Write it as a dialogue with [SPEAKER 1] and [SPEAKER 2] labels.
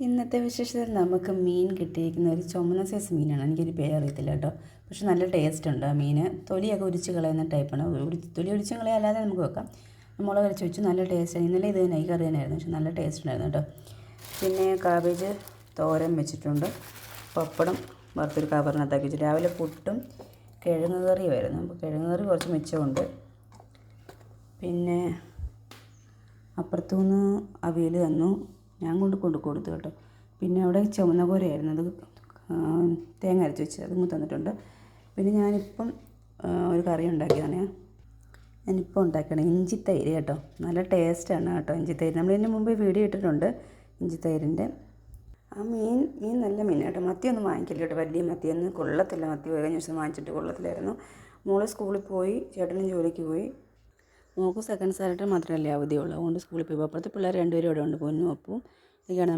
[SPEAKER 1] ഇന്നത്തെ വിശേഷത്തിൽ നമുക്ക് മീൻ കിട്ടിയിരിക്കുന്ന ഒരു ചുമന്ന സൈസ് മീനാണ്. എനിക്കൊരു പേരറിയത്തില്ല കേട്ടോ. പക്ഷെ നല്ല ടേസ്റ്റ് ഉണ്ട് ആ മീൻ തൊലിയൊക്കെ ഉരിച്ച് കളയുന്ന ടൈപ്പാണ് തൊലി ഉരിച്ച് കളയാല്ലാതെ നമുക്ക് വെക്കാം. മുളക് അരച്ച് വെച്ച്. നല്ല ടേസ്റ്റ് ഇന്നലെ ഇത് തന്നെ ഈ കറി തന്നെയായിരുന്നു. പക്ഷെ നല്ല ടേസ്റ്റ് ഉണ്ടായിരുന്നു കേട്ടോ. പിന്നെ കാബേജ് തോരൻ വെച്ചിട്ടുണ്ട്. പപ്പടം വറുത്തൊരു കവറിനകത്താക്കി വെച്ചു. രാവിലെ പുട്ടും കിഴങ്ങ് കറിയുമായിരുന്നു അപ്പോൾ കിഴങ്ങ് കറി കുറച്ച് മിച്ചമുണ്ട്. പിന്നെ അപ്പുറത്തുനിന്ന് അവിയൽ തന്നു. ഞാൻ കൊണ്ട് കൊണ്ട് കൊടുത്തു കേട്ടോ. പിന്നെ അവിടെ ചുവന്ന കോരയായിരുന്നു. അത് തേങ്ങ അരച്ച് വെച്ച് അതും തന്നിട്ടുണ്ട്. പിന്നെ ഞാനിപ്പം ഒരു കറി ഉണ്ടാക്കിയതാണ്. ഞാനിപ്പോൾ ഉണ്ടാക്കണം ഇഞ്ചി തൈര് കേട്ടോ. നല്ല ടേസ്റ്റാണ് കേട്ടോ ഇഞ്ചി തൈര് നമ്മൾ ഇതിന് മുമ്പ് വീഡിയോ ഇട്ടിട്ടുണ്ട് ഇഞ്ചി തൈരിന്റെ ആ മീൻ മീൻ നല്ല മീൻ കേട്ടോ. മത്തിയൊന്നും വാങ്ങിക്കില്ല കേട്ടോ. വലിയ മത്തിയൊന്നും കൊള്ളത്തില്ല. മത്തി കഴിഞ്ഞ ദിവസം വാങ്ങിച്ചിട്ട് കൊള്ളത്തില്ലായിരുന്നു. മോൾ സ്കൂളിൽ പോയി ചേട്ടനും ജോലിക്ക് പോയി. മോൾക്ക് സെക്കൻഡ് സാറ്റർഡേ മാത്രമല്ലേ അവധിയുള്ളൂ. അതുകൊണ്ട് സ്കൂളിൽ പോയി. അപ്പുറത്തെ പിള്ളേർ രണ്ടുപേരും ഇവിടെ ഉണ്ട്. പൊന്നും ഇതൊക്കെയാണ്